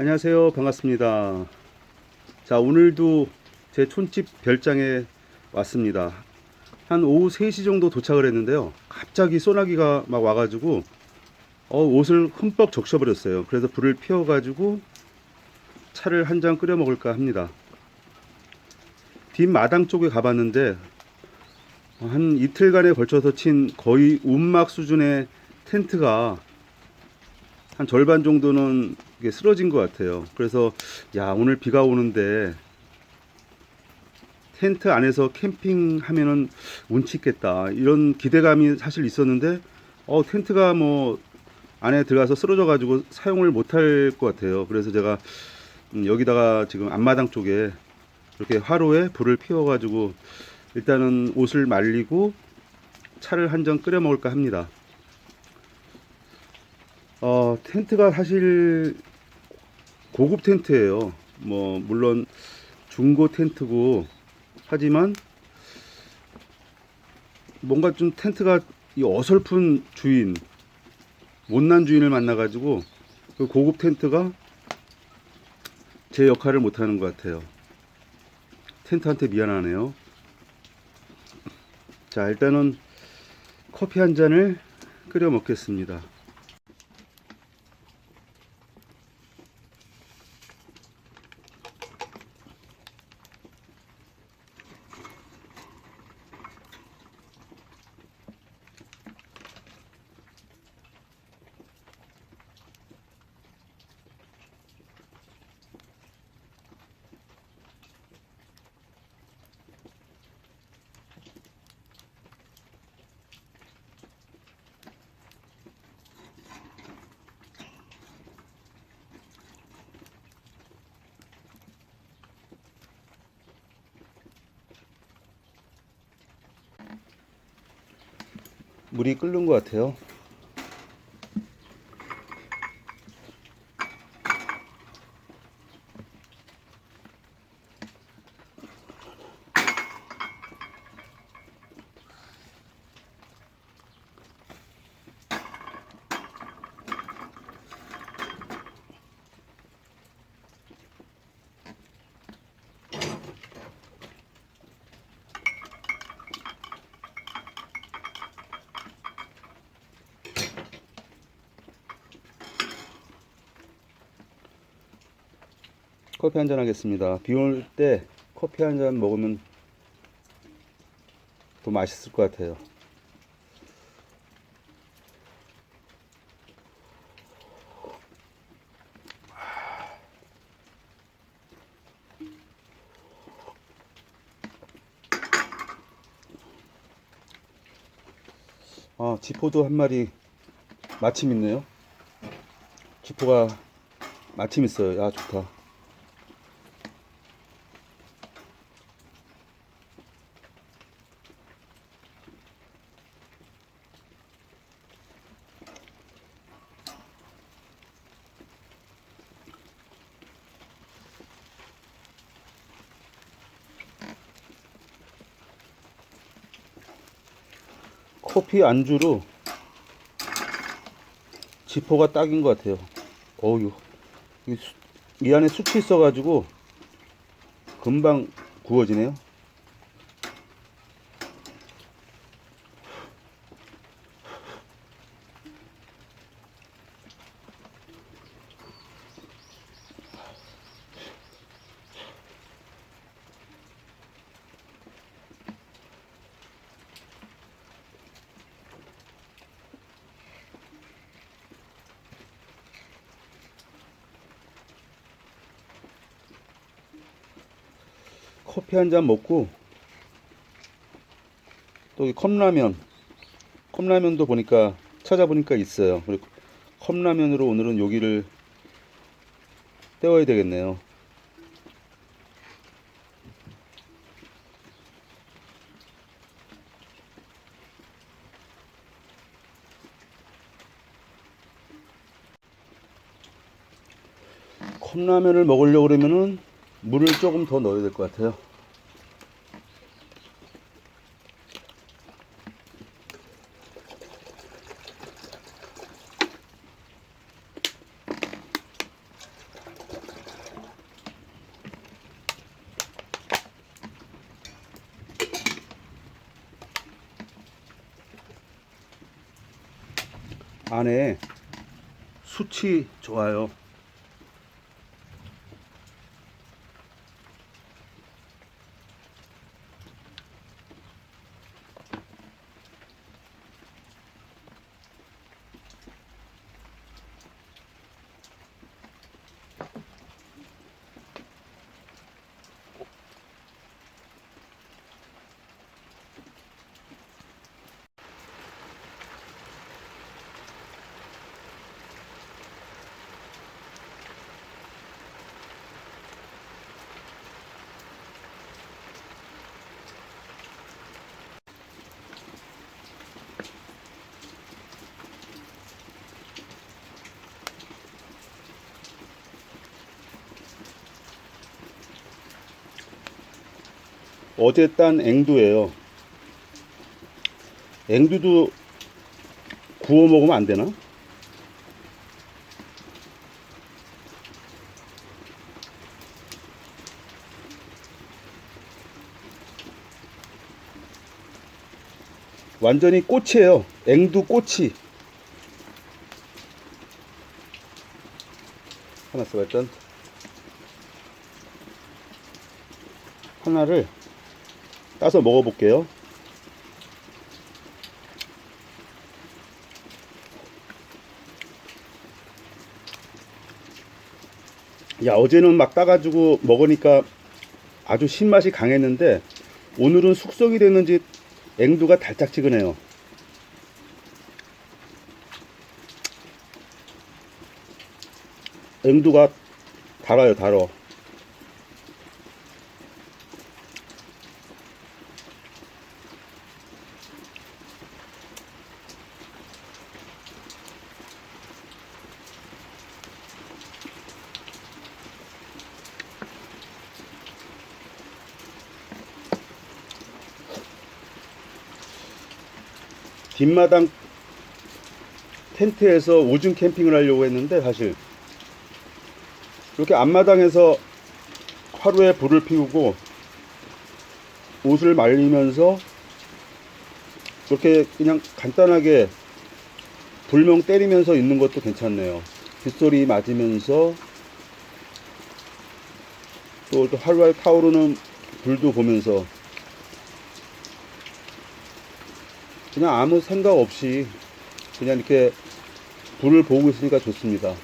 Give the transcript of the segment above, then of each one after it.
안녕하세요. 반갑습니다. 자, 오늘도 제 촌집 별장에 왔습니다. 한 오후 3시 정도 도착을 했는데요. 갑자기 소나기가 막 와가지고, 어, 옷을 흠뻑 적셔버렸어요. 그래서 불을 피워 가지고 차를 한 잔 끓여 먹을까 합니다. 뒷마당 쪽에 가봤는데, 한 이틀간에 걸쳐서 친 거의 운막 수준의 텐트가 한 절반 정도는 이게 쓰러진 것 같아요. 그래서 야 오늘 비가 오는데 텐트 안에서 캠핑하면은 운치 있겠다 이런 기대감이 사실 있었는데 어 텐트가 뭐 안에 들어가서 쓰러져 가지고 사용을 못할 것 같아요. 그래서 제가 음, 여기다가 지금 앞마당 쪽에 이렇게 화로에 불을 피워 가지고 일단은 옷을 말리고 차를 한 잔 끓여 먹을까 합니다. 어, 텐트가 사실 고급 텐트예요. 뭐 물론 중고 텐트고 하지만 뭔가 좀 텐트가 이 어설픈 주인, 못난 주인을 만나가지고 그 고급 텐트가 제 역할을 못하는 것 같아요. 텐트한테 미안하네요. 자, 일단은 커피 한 잔을 끓여 먹겠습니다. 물이 끓는 것 같아요. 커피 한 잔 하겠습니다. 비 올 때 커피 한 잔 먹으면 더 맛있을 것 같아요. 아, 지포도 한 마리 마침 있네요. 지포가 마침 있어요. 야, 좋다. 커피 안주로 지포가 딱인 것 같아요. 어유, 이, 수- 이 안에 숯이 있어가지고 금방 구워지네요. 커피 한 잔 먹고 또이 컵라면 컵라면도 보니까 찾아보니까 있어요. 그리고 컵라면으로 오늘은 여기를 때워야 되겠네요. 컵라면을 먹으려고 그러면은 물을 조금 더 넣어야 될 것 같아요. 안에 수치 좋아요. 어제 딴 앵두예요. 앵두도 구워 먹으면 안 되나? 완전히 꽃이에요. 앵두 꽃이. 하나 일단. 하나를 따서 먹어볼게요. 야, 어제는 막 따가지고 먹으니까 아주 신맛이 강했는데 오늘은 숙성이 됐는지 앵두가 달짝지근해요. 앵두가 달아요, 달어. 뒷마당 텐트에서 오줌 캠핑을 하려고 했는데 사실 이렇게 앞마당에서 하루에 불을 피우고 옷을 말리면서 이렇게 그냥 간단하게 불멍 때리면서 있는 것도 괜찮네요. 빗소리 맞으면서 또 하루에 타오르는 불도 보면서 그냥 아무 생각 없이 그냥 이렇게 불을 보고 있으니까 좋습니다.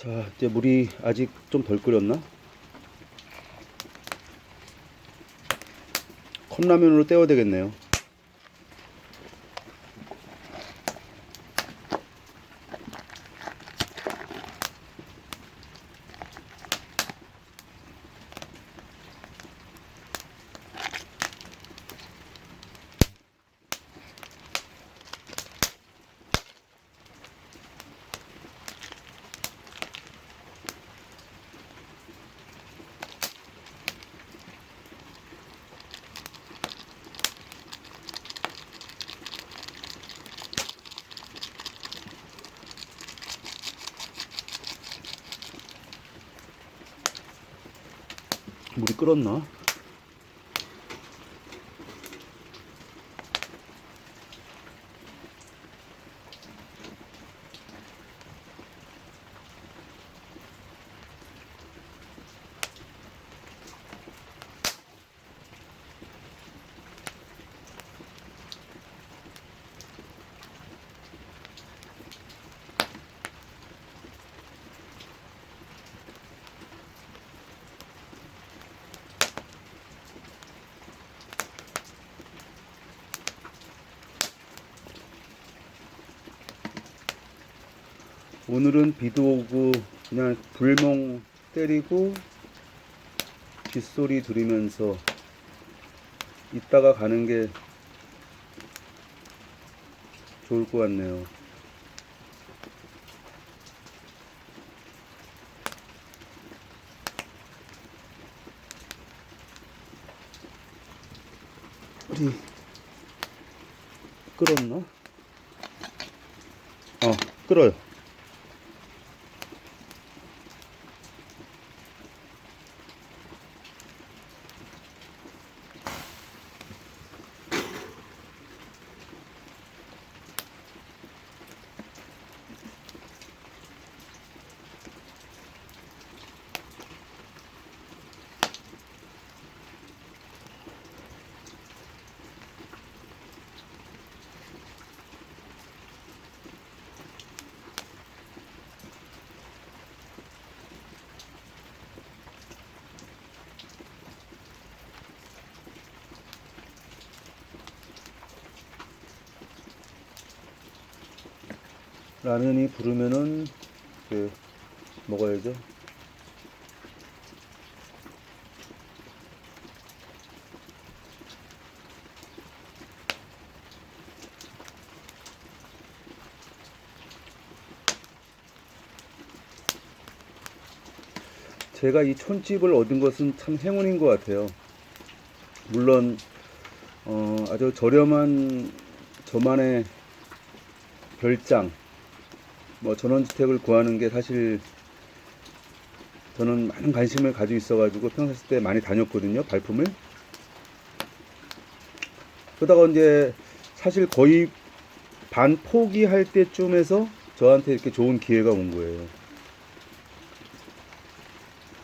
자, 이제 물이 아직 좀 덜 끓였나? 컵라면으로 때워야 되겠네요. 물이 끓었나? 오늘은 비도 오고 그냥 불멍 때리고 빗소리 들으면서 있다가 가는 게 좋을 것 같네요. 우리 끓었나? 어, 끓어요. 라면이 부르면은 그 먹어야죠. 제가 이 촌집을 얻은 것은 참 행운인 것 같아요. 물론 어, 아주 저렴한 저만의 별장 뭐 전원주택을 구하는 게 사실 저는 많은 관심을 가지고 있어가지고 평생 때 많이 다녔거든요 발품을. 그러다가 이제 사실 거의 반 포기할 때쯤에서 저한테 이렇게 좋은 기회가 온 거예요.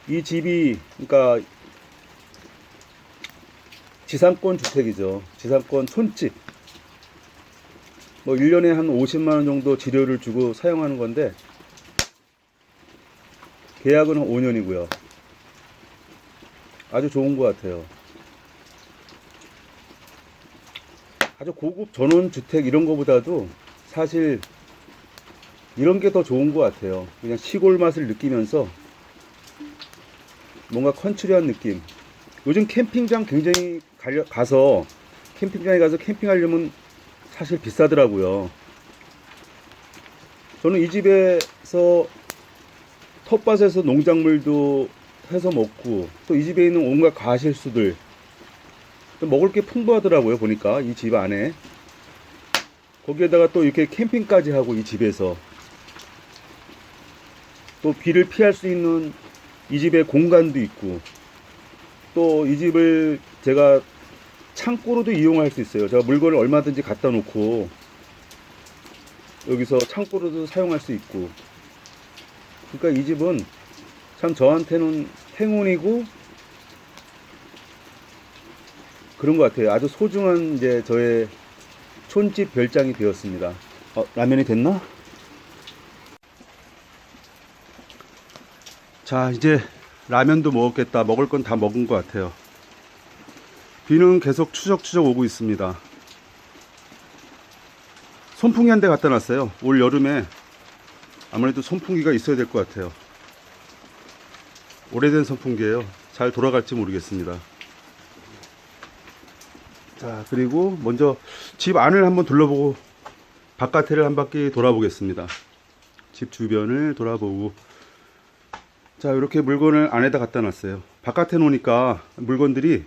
이 집이 그러니까 지상권 주택이죠. 지상권 촌집 뭐 1년에 한 50만 원 정도 지료를 주고 사용하는 건데 계약은 5년이고요. 아주 좋은 것 같아요. 아주 고급 전원 주택 이런 거보다도 사실 이런 게 더 좋은 것 같아요. 그냥 시골 맛을 느끼면서 뭔가 컨츄리한 느낌. 요즘 캠핑장 굉장히 가서 캠핑장에 가서 캠핑하려면 사실 비싸더라고요. 저는 이 집에서 텃밭에서 농작물도 해서 먹고 또 이 집에 있는 온갖 과실수들 또 먹을 게 풍부하더라고요 보니까 이 집 안에 거기에다가 또 이렇게 캠핑까지 하고 이 집에서 또 비를 피할 수 있는 이 집에 공간도 있고 또 이 집을 제가 창고로도 이용할 수 있어요. 제가 물건을 얼마든지 갖다 놓고 여기서 창고로도 사용할 수 있고. 그러니까 이 집은 참 저한테는 행운이고 그런 것 같아요. 아주 소중한 이제 저의 촌집 별장이 되었습니다. 어, 라면이 됐나? 자, 이제 라면도 먹었겠다. 먹을 건 다 먹은 것 같아요. 비는 계속 추적추적 오고 있습니다. 선풍기 한 대 갖다 놨어요. 올 여름에 아무래도 선풍기가 있어야 될 것 같아요. 오래된 선풍기예요. 잘 돌아갈지 모르겠습니다. 자, 그리고 먼저 집 안을 한번 둘러보고 바깥을 한 바퀴 돌아보겠습니다. 집 주변을 돌아보고 자, 이렇게 물건을 안에다 갖다 놨어요. 바깥에 놓으니까 물건들이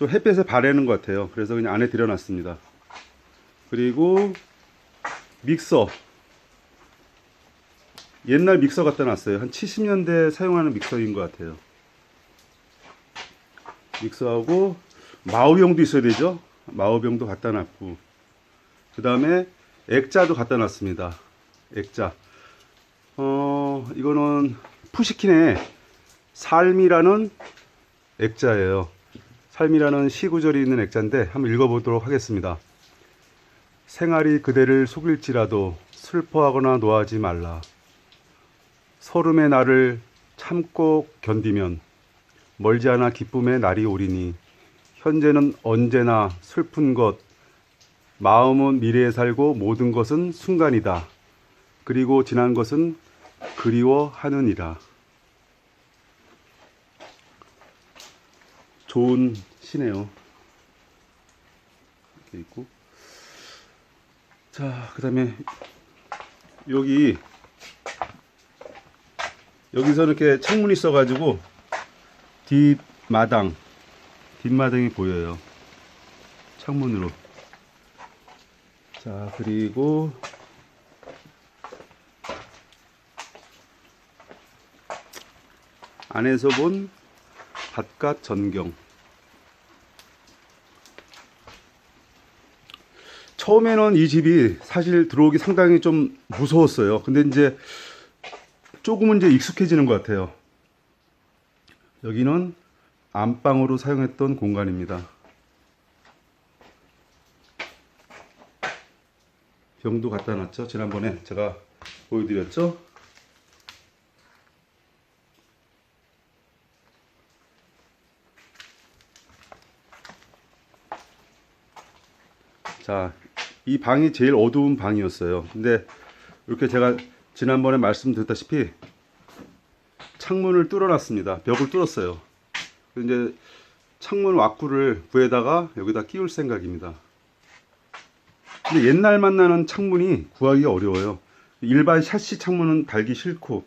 좀 햇볕에 바래는 것 같아요. 그래서 그냥 안에 들여놨습니다. 그리고 믹서. 옛날 믹서 갖다 놨어요. 한 70년대 사용하는 믹서인 것 같아요. 믹서하고 마우병도 있어야 되죠. 마우병도 갖다 놨고. 그 다음에 액자도 갖다 놨습니다. 액자. 어, 이거는 푸시킨의 삶이라는 액자예요. 삶이라는 시구절이 있는 액자인데 한번 읽어보도록 하겠습니다. 생활이 그대를 속일지라도 슬퍼하거나 노하지 말라. 서름의 날을 참고 견디면 멀지 않아 기쁨의 날이 오리니 현재는 언제나 슬픈 것, 마음은 미래에 살고 모든 것은 순간이다. 그리고 지난 것은 그리워하느니라. 좋은 시네요. 이렇게 있고. 자, 그 다음에 여기 여기서 이렇게 창문이 있어가지고 뒷마당 뒷마당이 보여요. 창문으로. 자, 그리고 안에서 본 바깥 전경. 처음에는 이 집이 사실 들어오기 상당히 좀 무서웠어요. 근데 이제 조금은 이제 익숙해지는 것 같아요. 여기는 안방으로 사용했던 공간입니다. 병도 갖다 놨죠. 지난번에 제가 보여드렸죠. 자, 이 방이 제일 어두운 방이었어요. 근데 이렇게 제가 지난번에 말씀드렸다시피 창문을 뚫어놨습니다. 벽을 뚫었어요. 이제 창문 왁구를 부에다가 여기다 끼울 생각입니다. 근데 옛날만 나는 창문이 구하기가 어려워요. 일반 샤시 창문은 달기 싫고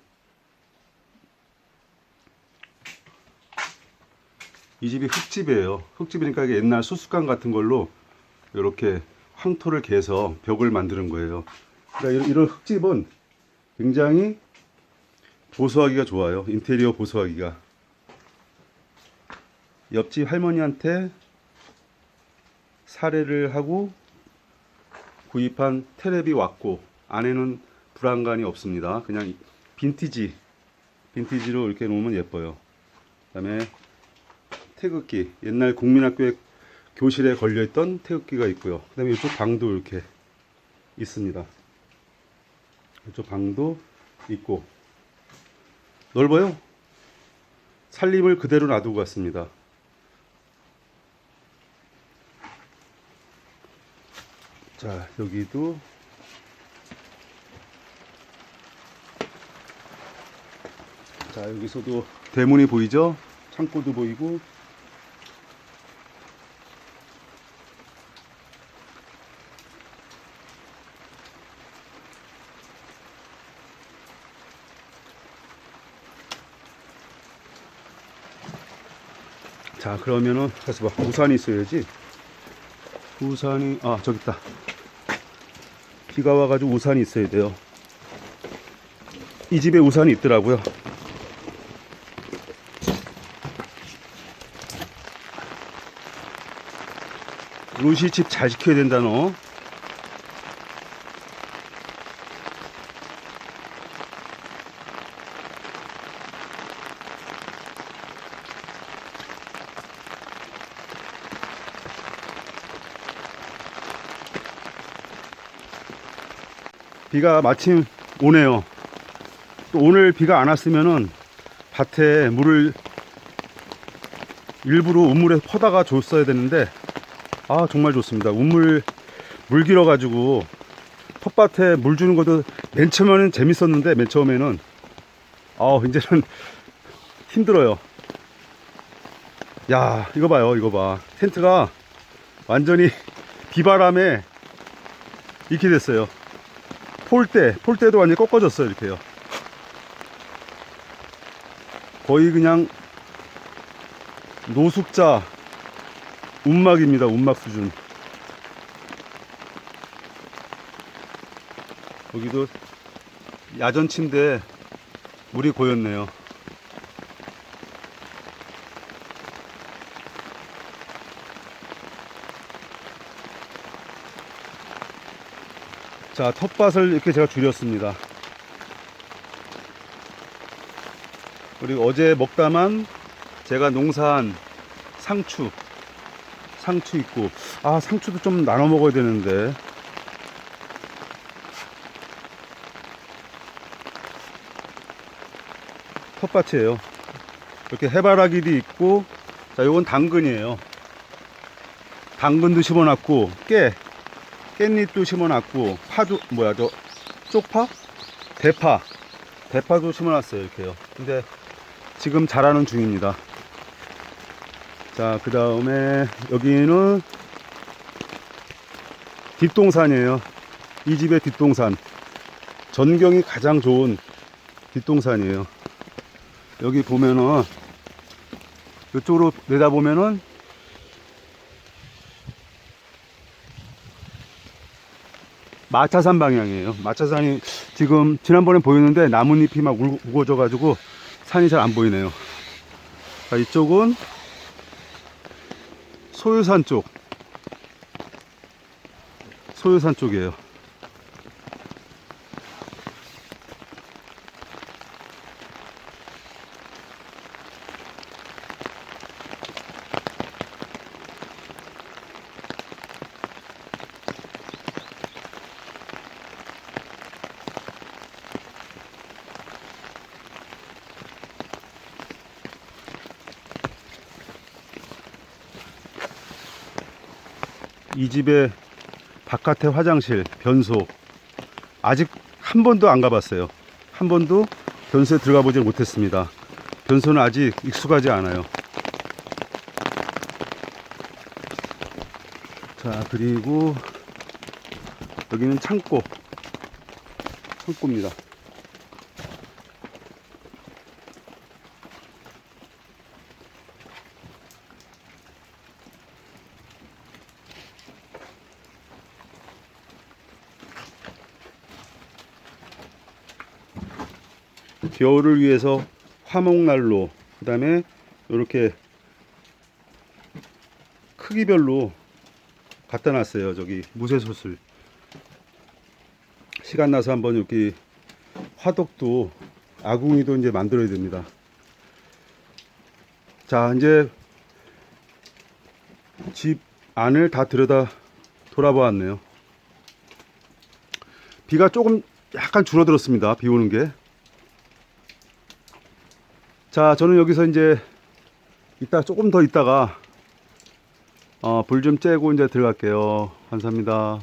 이 집이 흙집이에요. 흙집이니까 옛날 수수관 같은 걸로 이렇게 황토를 개서 벽을 만드는 거예요. 그러니까 이런, 흙집은 굉장히 보수하기가 좋아요. 인테리어 보수하기가. 옆집 할머니한테 사례를 하고 구입한 테레비 왔고 안에는 불안감이 없습니다. 그냥 빈티지 빈티지로 이렇게 놓으면 예뻐요. 그 다음에 태극기 옛날 국민학교에 교실에 걸려있던 태극기가 있고요. 그 다음에 이쪽 방도 이렇게 있습니다. 이쪽 방도 있고 넓어요. 살림을 그대로 놔두고 갔습니다. 자 여기도 자 여기서도 대문이 보이죠? 창고도 보이고 자 그러면은 가서 봐. 우산이 있어야지. 우산이 아 저기 있다. 비가 와가지고 우산이 있어야 돼요. 이 집에 우산이 있더라고요. 루시 집 잘 지켜야 된다 너 비가 마침 오네요. 또 오늘 비가 안 왔으면은 밭에 물을 일부러 우물에 퍼다가 줬어야 되는데 아 정말 좋습니다. 우물 물 길어 가지고 텃밭에 물 주는 것도 맨 처음에는 재밌었는데 맨 처음에는 아 이제는 힘들어요. 야 이거 봐요 이거 봐 텐트가 완전히 비바람에 이렇게 됐어요. 폴대, 폴대도 완전히 꺾어졌어요, 이렇게요. 거의 그냥 노숙자 운막입니다, 운막 수준. 여기도 야전 침대에 물이 고였네요. 자, 텃밭을 이렇게 제가 줄였습니다. 그리고 어제 먹다만 제가 농사한 상추, 상추 있고, 아, 상추도 좀 나눠 먹어야 되는데. 텃밭이에요. 이렇게 해바라기도 있고, 자, 요건 당근이에요. 당근도 심어놨고, 깨, 깻잎도 심어놨고 파도 뭐야 저 쪽파? 대파. 대파도 심어놨어요 이렇게요. 근데 지금 자라는 중입니다. 자그 다음에 여기는 뒷동산이에요. 이 집의 뒷동산. 전경이 가장 좋은 뒷동산이에요. 여기 보면은 이쪽으로 내다보면은 마차산 방향이에요. 마차산이 지금 지난번에 보였는데 나뭇잎이 막 울- 우거져 가지고 산이 잘 안 보이네요. 자, 이쪽은 소유산 쪽. 소유산 쪽이에요. 이 집의 바깥에 화장실, 변소 아직 한 번도 안 가봤어요. 한 번도 변소에 들어가 보질 못했습니다. 변소는 아직 익숙하지 않아요. 자, 그리고 여기는 창고. 창고입니다. 겨울을 위해서 화목난로, 그 다음에 이렇게 크기별로 갖다 놨어요. 저기 무쇠솥을. 시간 나서 한번 여기 화덕도 아궁이도 이제 만들어야 됩니다. 자, 이제 집 안을 다 들여다 돌아보았네요. 비가 조금 약간 줄어들었습니다. 비 오는 게. 자, 저는 여기서 이제 이따 조금 더 있다가 어, 불좀 쬐고 이제 들어갈게요. 감사합니다.